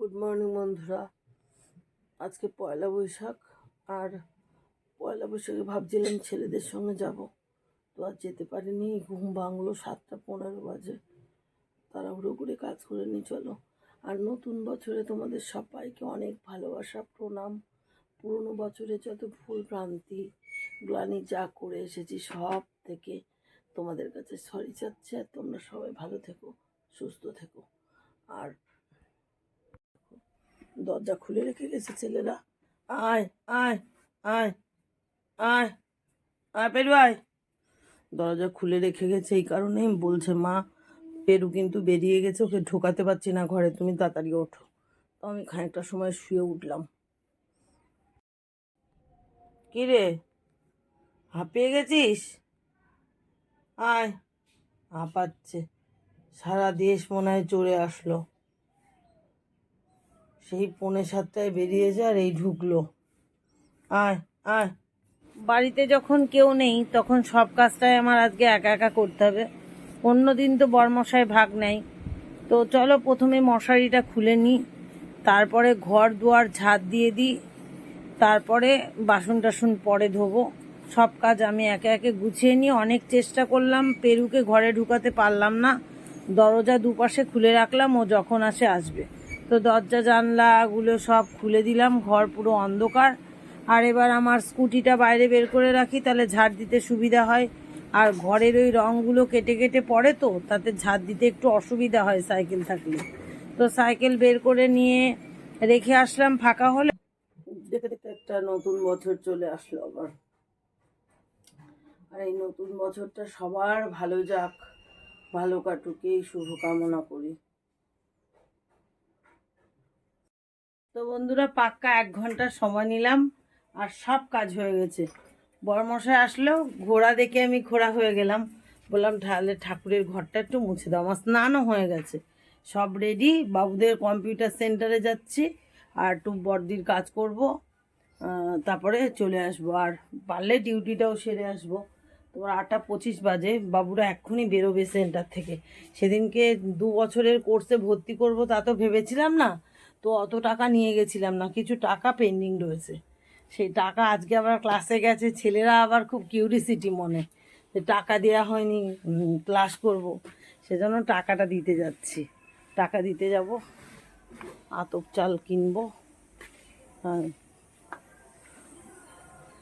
Good morning বন্ধুরা। আজকে পয়লা বৈশাখ, আর পয়লা বৈশাখে ভাবছিলাম ছেলেদের সঙ্গে যাব। তো আর যেতে পারিনি, ঘুম ভাঙলো সাতটা পনেরো বাজে। তাড়াহুড়ো করে কাজ করে নিয়ে চলো। আর নতুন বছরে তোমাদের সবাইকে অনেক ভালোবাসা, প্রণাম। পুরনো বছরে যত ভুল ভ্রান্তি, গ্লানি যা করে এসেছি, সব থেকে তোমাদের কাছে সরি চাচ্ছে আর তোমরা সবাই ভালো থেকো, সুস্থ থেকো। আর দরজা খুলে রেখে গেছে ছেলেরা। আয় আয় আয় আয় আয় পেরু, আয়। দরজা খুলে রেখে গেছে এই কারণেই বলছে, মা, পেরু কিন্তু বেরিয়ে গেছে, ওকে ঢোকাতে পারছি না ঘরে, তুমি তাড়াতাড়ি ওঠো। তো আমি খানিকটা সময় শুয়ে উঠলাম। কি রে? হাঁপিয়ে গেছিস? আয়। হাঁপাচ্ছে। সারা দেশ মনে হয় চড়ে আসলো। সেই পৌনে সাতটায় বেরিয়েছে আর এই ঢুকলো। আয় আয়। বাড়িতে যখন কেউ নেই, তখন সব কাজটাই আমার আজকে একা একা করতে হবে। অন্য দিন তো বরমশাই ভাগ নেয়। তো চলো প্রথমে মশারিটা খুলে নিই, তারপরে ঘর, দুয়ার ঝাড় দিয়ে দিই, তারপরে বাসন টাসন পরে ধোবো। সব কাজ আমি একে একে গুছিয়ে নিয়ে অনেক চেষ্টা করলাম, পেরুকে ঘরে ঢুকাতে পারলাম না। দরজা দুপাশে খুলে রাখলাম, ও যখন আসে আসবে। তো দরজা, জানলাগুলো সব খুলে দিলাম, ঘর পুরো অন্ধকার। আর এবার আমার স্কুটিটা বাইরে বের করে রাখি, তাহলে ঝাড় দিতে সুবিধা হয়। আর ঘরের ওই রঙগুলো কেটে কেটে পড়ে তো, তাতে ঝাড় দিতে একটু অসুবিধা হয় সাইকেল থাকলে। তো সাইকেল বের করে নিয়ে রেখে আসলাম, ফাঁকা হলে। দেখে দেখতে একটা নতুন বছর চলে আসলো আবার। আর এই নতুন বছরটা সবার ভালো যাক, ভালো কাটুক, এই শুভকামনা করি। তো বন্ধুরা পাক্কা এক ঘণ্টা সময় নিলাম আর সব কাজ হয়ে গেছে। বড়মশাই আসলেও ঘোড়া দেখে আমি ঘোড়া হয়ে গেলাম। বললাম, তাহলে ঠাকুরের ঘরটা একটু মুছে দাও, আমার স্নানও হয়ে গেছে। সব রেডি বাবুদের কম্পিউটার সেন্টারে যাচ্ছি, আর একটু বর্দির কাজ করব তারপরে চলে আসব। আর পারলে ডিউটিটাও সেরে আসব। তোমার আটটা পঁচিশ বাজে, বাবুরা এক্ষুনি বেরোবে সেন্টার থেকে। সেদিনকে দু বছরের কোর্সে ভর্তি করব তা তো ভেবেছিলাম না তো অত টাকা নিয়ে গেছিলাম না, কিছু টাকা পেন্ডিং রয়েছে। সেই টাকা আজকে আবার ক্লাসে গেছে, ছেলেরা আবার খুব কিউরিসিটি মনে, যে টাকা দেওয়া হয়নি ক্লাস করব। সেজন্য টাকাটা দিতে যাচ্ছি। টাকা দিতে যাব, আতপ চাল কিনবো। হ্যাঁ।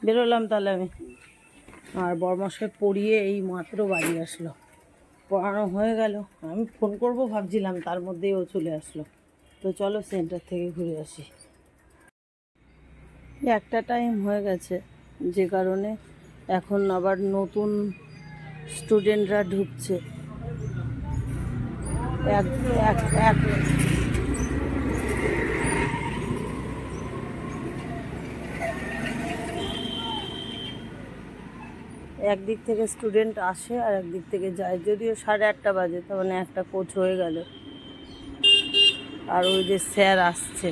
বেরোলাম তাহলে আমি। আর বরমশাই পড়িয়ে এই মাত্র বাড়ি আসলো। পড়ানো হয়ে গেল। আমি ফোন করব, ভাবছিলাম তার মধ্যেই ও চলে আসলো। তো চলো সেন্টার থেকে ঘুরে আসি। একটা টাইম হয়ে গেছে, যে কারণে এখন আবার নতুন স্টুডেন্টরা ঢুকছে। এক এক এক। একদিক থেকে স্টুডেন্ট আসে আর একদিক থেকে যায়, যদিও সাড়ে আটটা বাজে, তার মানে একটা কোচ হয়ে গেল। আর ওই যে স্যার আসছে।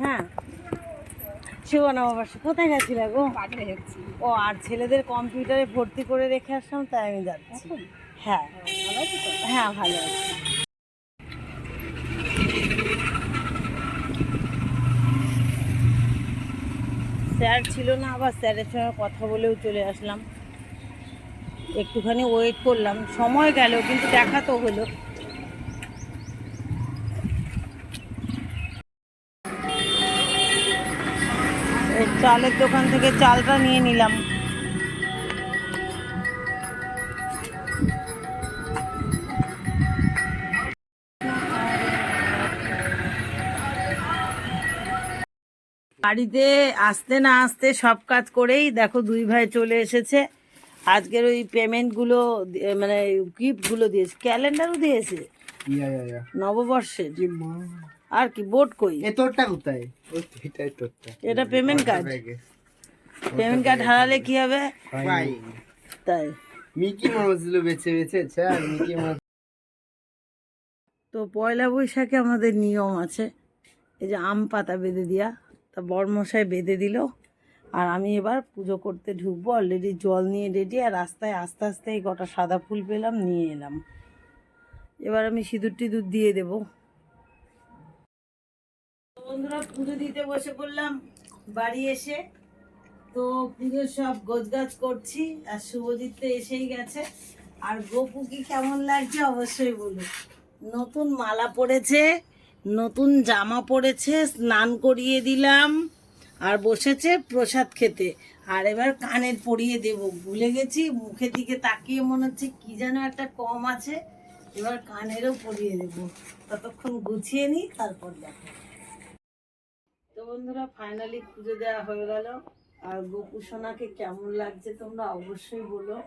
হ্যাঁ। শিবনা বাবা কোথায় গেছিলে গো? ও আর ছেলেদের কম্পিউটারে ভর্তি করে রেখে আসলাম তাই আমি যাচ্ছি। হ্যাঁ। হ্যাঁ ভালো আছে। স্যার ছিল না, আবার স্যারের সঙ্গে কথা বলেও চলে আসলাম। একটুখানি ওয়েট করলাম, সময় গেল, কিন্তু দেখা তো হলো। চালের দোকান থেকে চালটা নিয়ে নিলাম। বাড়িতে আসতে না আসতে সব কাজ করেই দেখো দুই ভাই চলে এসেছে। আজকের ওই পেমেন্টগুলো মানে গিফটগুলো দিয়েছে। ক্যালেন্ডারও দিয়েছে। ইয়া ইয়া ইয়া। নববর্ষের। আর কি বোর্ড কই? এ তোরটা কোথায়? এটাই তোরটা। এটা পেমেন্ট কার্ড পেমেন্ট কার্ড হারালে কি হবে? ভাই তাই। মিকি মাউসগুলো বেছে বেছে আর মিকি মাউস তো পয়লা বৈশাখে আমাদের নিয়ম আছে। এই যে আম পাতা বেঁধে দিয়া। তা বরমশাই বেঁধে দিল। আর আমি এবার পুজো করতে ঢুকবো। অলরেডি জল নিয়ে রেডি আর রাস্তায় আস্তে আস্তে এই কটা সাদা ফুল পেলাম, নিয়ে এলাম। এবার আমি সিঁদুর টিঁদুর দিয়ে দেবো। বন্ধুরা, পুজো দিতে বসে পড়লাম বাড়ি এসে। তো পুজোর সব গোছগাছ করছি আর শুভজিৎ তো এসেই গেছে। আর গোপু কি কেমন লাগছে অবশ্যই বলুন। নতুন মালা পরেছে নতুন জামা পরেছে, স্নান করিয়ে দিলাম, আর বসেছে প্রসাদ খেতে। আর এবার কানের পরিয়ে দেব। ভুলে গেছি, মুখের দিকে তাকিয়ে মনে হচ্ছে কি যেন একটা কম আছে। এবার কানেরও পরিয়ে দেব। ততক্ষণ গুছিয়ে নিই, তারপর দেখো। তো বন্ধুরা ফাইনালি পুজো দেওয়া হয়ে গেল। আর গোপু সোনাকে কেমন লাগছে তোমরা অবশ্যই বলো।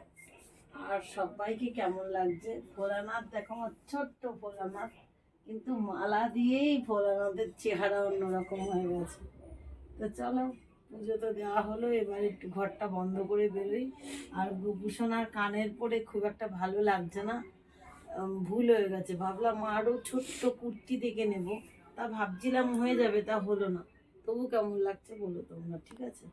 আর সবাইকে কেমন লাগছে? ভোলানাথ, দেখো আমার ছোট্ট ভোলানাথ। কিন্তু মালা দিয়েই ভোলানাথের চেহারা অন্যরকম হয়ে গেছে। তো চলো, পুজো তো দেওয়া হলো, এবার একটু ঘরটা বন্ধ করে বেরোই। আর গোপু সোনার কানের পরে খুব একটা ভালো লাগছে না। ভুল হয়ে গেছে। ভাবলাম আরও ছোট্ট কুর্তি দেখে নেব। তা ভাবছিলাম হয়ে যাবে, তা হলো না। তবু কেমন লাগছে বলো তোমরা, ঠিক আছে?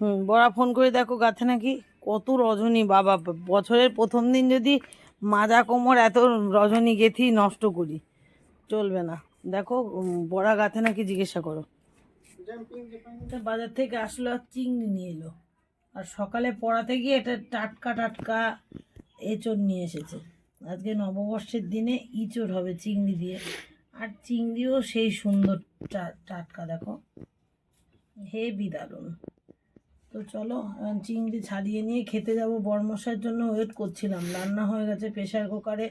হুম, বড়া ফোন করে দেখো গাছে নাকি কত রজনী। বাবা, বছরের প্রথম দিন যদি মাজা কোমর এত রজনী গেথি নষ্ট করি। চলবে না। দেখো বড়া গাছে নাকি জিজ্ঞাসা করো। বাজার থেকে আসলো আর চিংড়ি নিয়ে এলো। আর সকালে পড়াতে গিয়ে এটা টাটকা টাটকা এঁচড় নিয়ে এসেছে। আজকে নববর্ষের দিনে ইঁচড় হবে চিংড়ি দিয়ে। আর চিংড়িও সেই সুন্দর টাটকা দেখো। হেভি দারুণ। তো চলো চিংড়ি ছাড়িয়ে নিয়ে খেতে যাব। বরমশার জন্য ওয়েট করছিলাম। রান্না হয়ে গেছে প্রেশার কুকারে।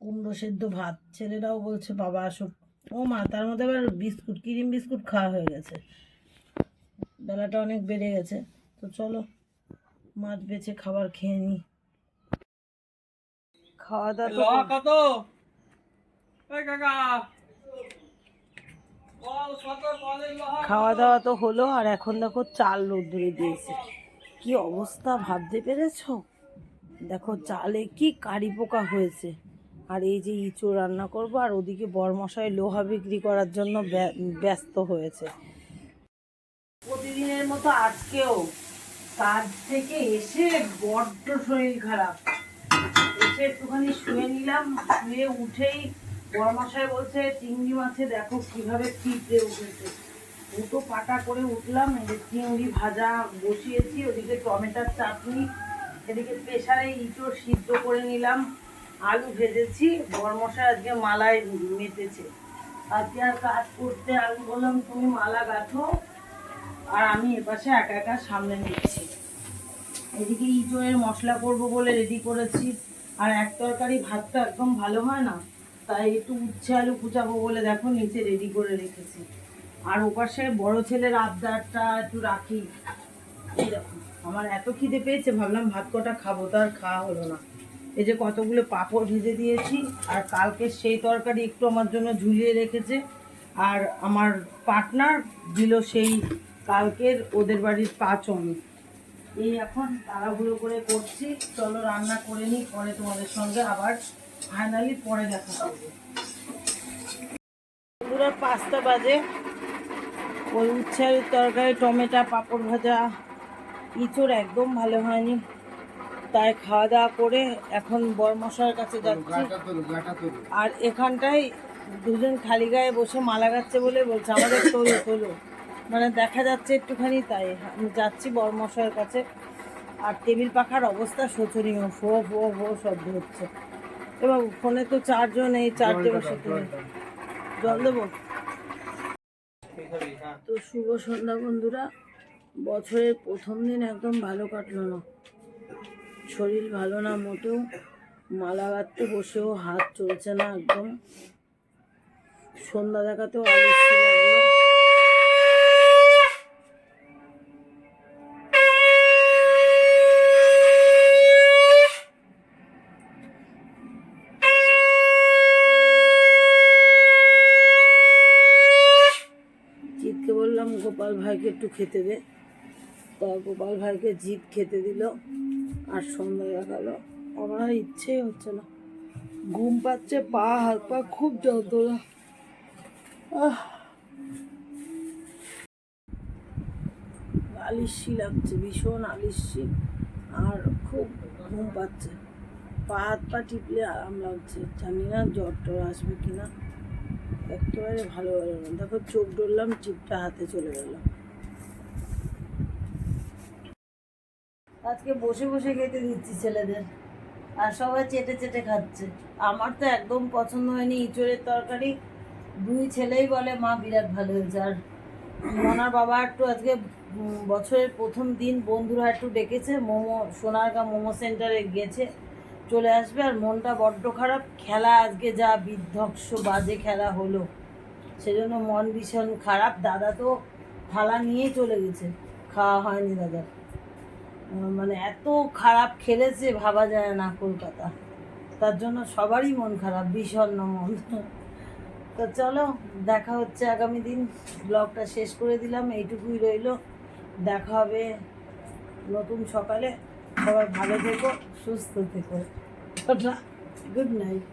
কুমড়ো সেদ্ধ ভাত। ছেলেরাও বলছে বাবা আসুক ও মা তার মধ্যে আবার বিস্কুট ক্রিম বিস্কুট খাওয়া হয়ে গেছে। বেলাটা অনেক বেড়ে গেছে। তো চলো মাছ বেছে খাবার খেয়ে নিই খাওয়া দাওয়া তো কত এই কাকা বল কত বলেন খাওয়া দাওয়া তো হলো আর এখন দেখো চাল রোদ্দুরে দিয়েছে। কি অবস্থা ভাবতে পেরেছ? দেখো চালে কি কারি পোকা হয়েছে। আর এই যে ইঁচু রান্না করব আর ওদিকে বরমশাই লোহা বিক্রি করার জন্য ব্য- ব্যস্ত হয়েছে। প্রতিদিনের মতো আজকেও কাজ থেকে এসে বড্ড শরীর খারাপ। এসে একটুখানি শুয়ে নিলাম, শুয়ে উঠেই বড়মশাই বলছে, চিংড়ি মাছে দেখো কীভাবে পিঁপড়ে উঠেছে। দুটো পাটা করে উঠলাম, এই যে চিংড়ি ভাজা বসিয়েছি, ওদিকে টমেটোর চাটনি, এদিকে প্রেশারে ইঁচড় সিদ্ধ করে নিলাম, আলু ভেজেছি, বড়মশাই আজকে মালায় মেতেছে। আজকে আর কাজ করতে, আমি বললাম, তুমি মালা গাঁথো, আর আমি এপাশে একা একা সামনে নিচ্ছি। এদিকে ইঁচড়ের মশলা করব বলে রেডি করেছি, আর এক তরকারি ভাতটা একদম ভালো হয় না। তাই একটু উচ্ছে আলু কুচাবো বলে দেখো নিচে রেডি করে রেখেছি। আর ওপাশে বড় ছেলের আবদারটা একটু রাখি। আমার এত খিদে পেয়েছে, ভাবলাম ভাত কটা খাব, তো আর খাওয়া হলো না। এই যে কতগুলো পাঁপড় ভেজে দিয়েছি, আর কালকে সেই তরকারি একটু আমার জন্য ঝুলিয়ে রেখেছে। আর আমার পার্টনার দিল সেই কালকের ওদের বাড়ির পাচন। এই এখন তাড়াহুড়ো করে করছি। চলো রান্না করে নিই, পরে তোমাদের সঙ্গে আবার ফাইনালি পরে দেখা করব পুরো পাঁচটা বাজে। ওই উচ্ছের তরকারি টমেটো পাঁপড় ভাজা ইঁচড় একদম ভালো হয়নি। তাই খাওয়া দাওয়া করে এখন বরমশার কাছে যাচ্ছি। আর এখানটায় দুজন খালি গায়ে বসে মালা গাচ্ছে বলে বলছে আমাদের তোলো তোলো। মানে দেখা যাচ্ছে একটুখানি তাই। আমি যাচ্ছি বরমশাইয়ের কাছে। আর টেবিল পাখার অবস্থা শোচনীয়। ফো ফো ফো শব্দ হচ্ছে। এবার ফোনে তো চারজন এই চারটে বসে তুমি। জল দেবো? তো শুভ সন্ধ্যা বন্ধুরা। বছরের প্রথম দিন একদম ভালো কাটলো না। শরীর ভালো না মোটেও। মালা গাঁথতে বসেও হাত চলছে না একদম। সন্ধ্যা দেখাতেও আলস্য লাগল। ভাইকে একটু খেতে দে। তা গোপাল ভাইকে জিত খেতে দিল আর সন্ধ্যা দেখাল আমার ইচ্ছেই হচ্ছে না। ঘুম পাচ্ছে, পা, হাত পা খুব যন্ত্রণা। আলিস্যি লাগছে, ভীষণ আলিস্যি আর খুব ঘুম পাচ্ছে। পা, হাত পা টিপলে আরাম লাগছে। জানি না জ্বর টর আসবে কিনা। একেবারে ভালো হলো না। দেখো চোখ ডরলাম টিপটা হাতে চলে গেল। আজকে বসে বসে খেতে দিচ্ছি ছেলেদের। আর সবাই চেটে চেটে খাচ্ছে। আমার তো একদম পছন্দ হয়নি ইঁচড়ের তরকারি। দুই ছেলেই বলে মা বিরাট ভালো হয়েছে। আর মনার বাবা একটু আজকে বছরের প্রথম দিন বন্ধুরা একটু ডেকেছে। মোমো সোনারগা মোমো সেন্টারে গেছে চলে আসবে। আর মনটা বড্ড খারাপ। খেলা আজকে যা বিধ্বংস বাজে খেলা হলো। সেজন্য মন ভীষণ খারাপ। দাদা তো থালা নিয়েই চলে গেছে। খাওয়া হয়নি আহ, মানে এত খারাপ খেলেছে, ভাবা যায় না কলকাতা। তার জন্য সবারই মন খারাপ, বিষণ্ণ মন। তো চলো, দেখা হচ্ছে আগামী দিন। ব্লগটা শেষ করে দিলাম, এইটুকুই রইল। দেখা হবে নতুন সকালে। সবাই ভালো থেকো, সুস্থ থেকো। Good night